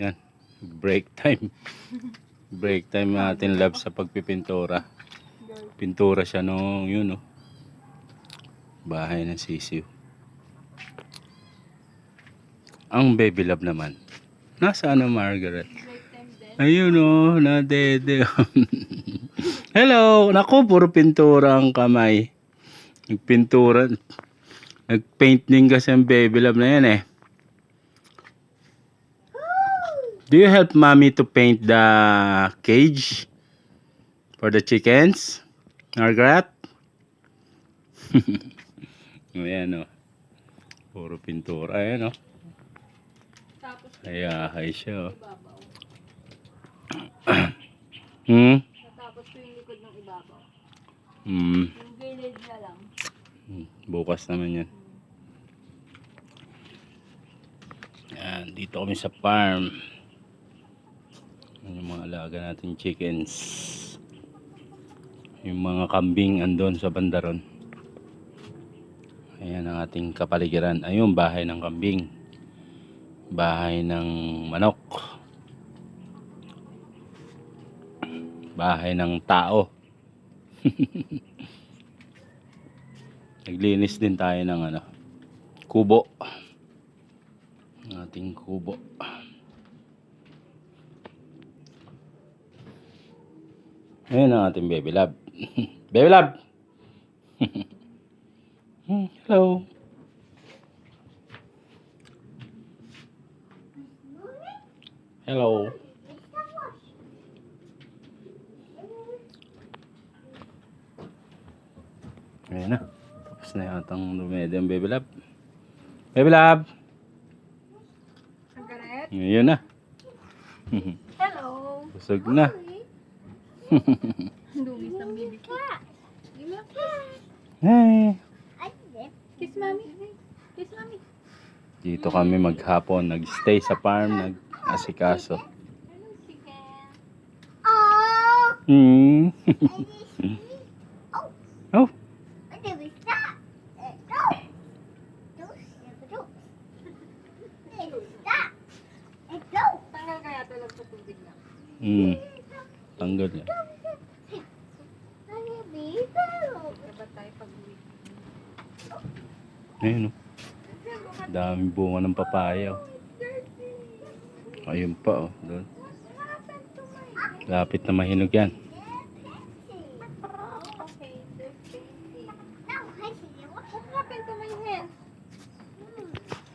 Yan. Break time. Break time natin love sa pagpipintura. Pintura siya nung yun no. Bahay ng sisiw. Ang baby love naman. Nasaan ang Margaret? Ayun oh, na dede. Hello! Naku, puro pintura ang kamay. Nagpintura. Nagpaint din kasi ang baby love na yan eh. Do you help mommy to paint the cage for the chickens? Margaret? Ayan o. Puro pintura. Ayan o. Tapos Hayahay siya o. ibabaw. Hmm? Natapos ko yung likod ng ibabaw. Hmm. Yung gilid na lang. Hmm, Bukas naman yan. Yan, dito kami sa farm. Yan yung mga alaga natin chickens. Yung mga kambing andon sa bandaron. Ayan ang ating kapaligiran. Ayun, bahay ng kambing. Bahay ng manok. Bahay ng tao. Naglinis din tayo ng ano, kubo. Ating kubo. Ayan ang ating baby lab. baby lab! Hmm, Hello. Hello. Ayan na. Tapos na yatang dumede ang baby lab. Baby lab! Ayan na. Hello! Busog na. Ang dungis ng baby ko. Give me a kiss. Hey. Kiss mommy. Kiss mommy. Dito kami maghapon. Nag-stay sa farm. Nag-asikaso. Hmm. oh. Tanggal Tanggal yan. Ayun oh. Daming bunga ng papaya. oh. Ayun pa oh. Doon. Lapit na mahinog yan.